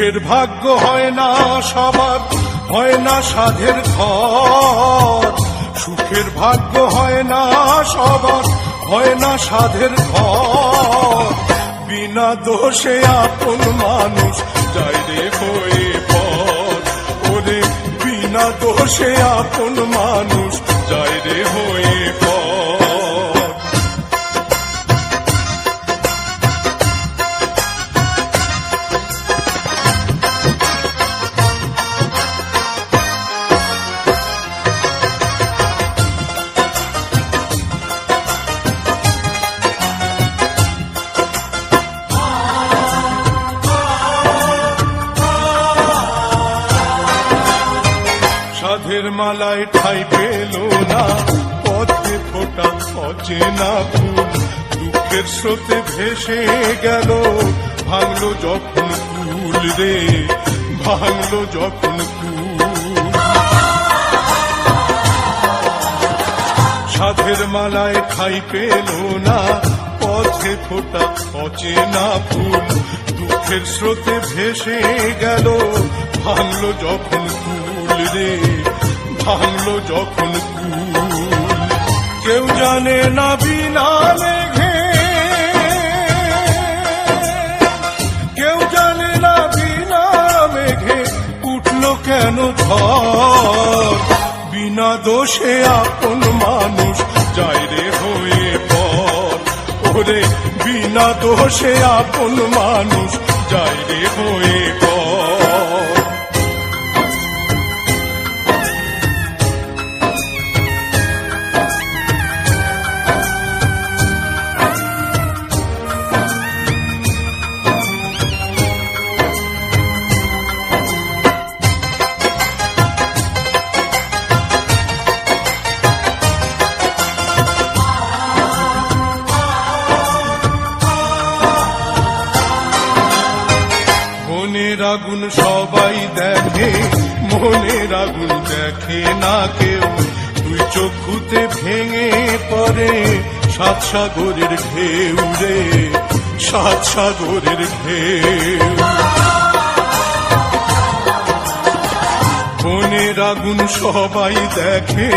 সুখের ভাগ্য হয় না সবার, হয় না সাধের ঘর। সুখের ভাগ্য হয় না সবার, হয় না সাধের ঘর। বিনা দোষে আপন মানুষ যাই রে হয়ে পর ওরে, বিনা দোষে আপন মানুষ যাই রে হয়ে পর সাধের মালায় ঠাই পেল না। পথে ফোটা অচেনা ফুল। দুঃখের স্রোতে ভেসে গেল। ভাঙলো যখন ফুল রে, ভাঙলো যখন সাধের মালায় ঠাই পেল না। পথে ফোটা অচেনা ফুল। দুঃখের স্রোতে ভেসে গেল। ভাঙলো যখন ফুল রে। ভাঙলো যখন কুল কেউ জানে না বিনা মেঘে। কেউ জানে না বিনা মেঘে উঠল কেন ঝড়? বিনা দোষে আপন মানুষ যায় রে হয়ে পর। ওরে, বিনা দোষে আপন মানুষ যায় রে হয়ে পর। আগুন সবাই দেখে, মনের আগুন দেখে না কেউ। দুই চক্ষুতে ভেঙে পড়ে সাত সাগরের ঢেউ রে, সাত সাগরের ঢেউ। মনের আগুন সবাই দেখে,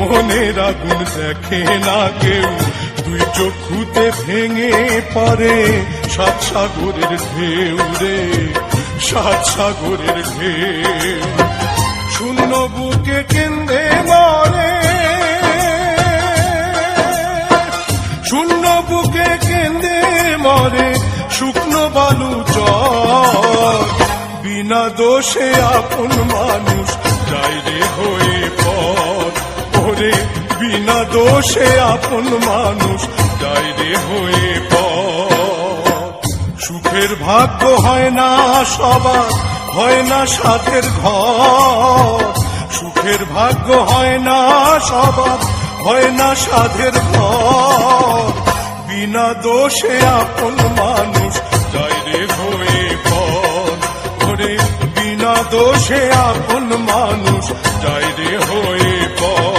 মনের আগুন দেখে না কেউ। দুই চক্ষুতে ভেঙে পড়ে সাত সাগরের ঢেউ রে। সাত সাগরের ঢেউ শূন্য বুকে কেন্দ্রে মরে শূন্য বুকে কেন্দ্রে মরে শুকনো বালু চর বিনা দোষে আপন মানুষ যাই রে হয়ে পর ওরে, বিনা দোষে আপন মানুষ যাই রে হয়ে পর সুখের ভাগ্য হয় না সবার, হয় না সাথের ঘর। সুখের ভাগ্য হয় না সবার, হয় না সাধের ঘর। বিনা দোষে আপন মানুষ যাই রে হয়ে পর বিনা দোষে আপন মানুষ যাই রে হয়ে পর